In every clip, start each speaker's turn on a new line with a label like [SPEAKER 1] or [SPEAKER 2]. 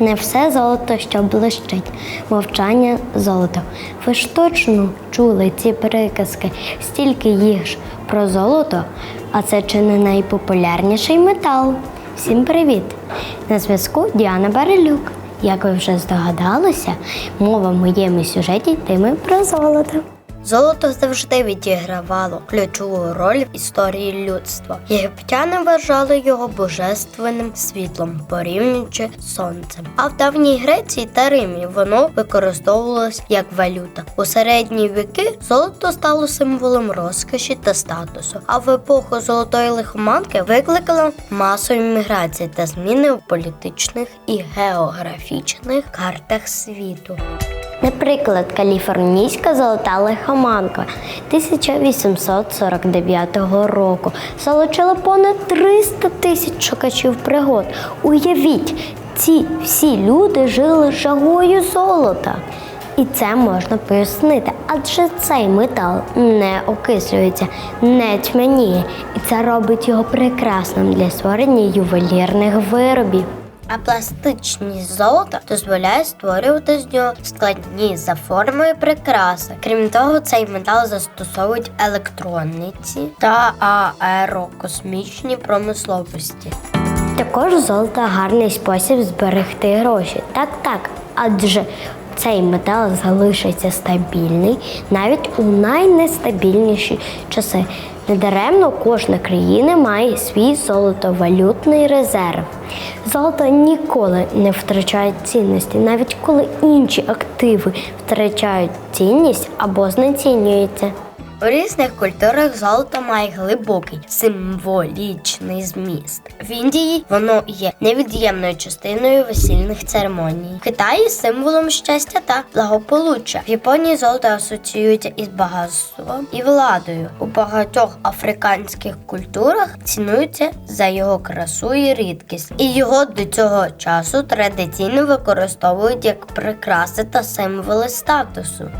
[SPEAKER 1] Не все золото, що блищить, мовчання золото. Ви ж точно чули ці приказки, стільки їх ж про золото, а це чи не найпопулярніший метал. Всім привіт! На зв'язку Діана Барелюк. Як ви вже здогадалися, мова в моєму сюжеті йтиме про золото. Золото завжди відігравало ключову роль в історії людства. Єгиптяни вважали його божественним світлом, порівнюючи з сонцем. А в давній Греції та Римі воно використовувалось як валюта. У середні віки золото стало символом розкоші та статусу. А в епоху золотої лихоманки викликало масові міграції та зміни в політичних і географічних картах світу. Наприклад, каліфорнійська золота лихоманка 1849 року залучила понад 300 тисяч шукачів пригод. Уявіть, ці всі люди жили жагою золота. І це можна пояснити, адже цей метал не окислюється, не тьмяніє, і це робить його прекрасним для створення ювелірних виробів. А пластичність золота дозволяє створювати з нього складні за формою прикраси. Крім того, цей метал застосовують в електроніці та аерокосмічній промисловості. Також золото гарний спосіб зберегти гроші. Так, так, адже цей метал залишиться стабільний навіть у найнестабільніші часи. Недаремно кожна країна має свій золотовалютний резерв. Золото ніколи не втрачає цінності, навіть коли інші активи втрачають цінність або знецінюються. У різних культурах золото має глибокий символічний зміст. В Індії воно є невід'ємною частиною весільних церемоній. В Китаї символом щастя та благополуччя. В Японії золото асоціюється із багатством і владою. У багатьох африканських культурах цінується за його красу і рідкість, і його до цього часу традиційно використовують як прикраси та символи статусу.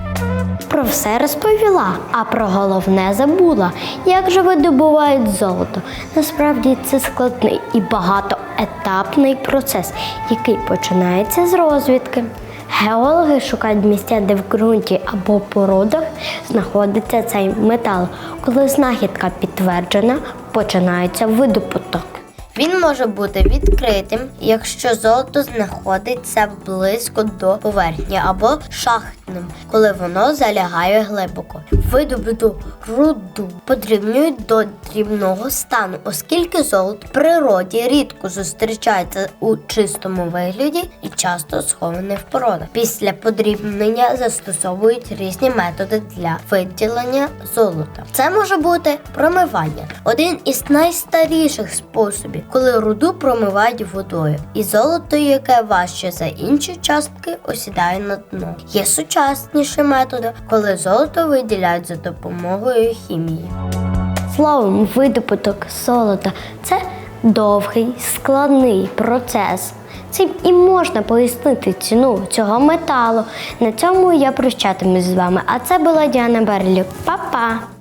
[SPEAKER 1] Про все розповіла, а про головне забула. Як же видобувають золото? Насправді це складний і багатоетапний процес, який починається з розвідки. Геологи шукають місця, де в ґрунті або породах знаходиться цей метал. Коли знахідка підтверджена, починається видобуток. Він може бути відкритим, якщо золото знаходиться близько до поверхні, або шахтним, коли воно залягає глибоко. Видобуту руду подрібнюють до дрібного стану, оскільки золото в природі рідко зустрічається у чистому вигляді і часто сховане в породах. Після подрібнення застосовують різні методи для виділення золота. Це може бути промивання, один із найстаріших способів, коли руду промивають водою, і золото, яке важче за інші частки, осідає на дно. Є сучасніші методи, коли золото виділяють за допомогою хімії. Словом, видобуток золота це довгий, складний процес. Цим і можна пояснити ціну цього металу. На цьому я прощатимусь з вами. А це була Діана Берлі. Па-па!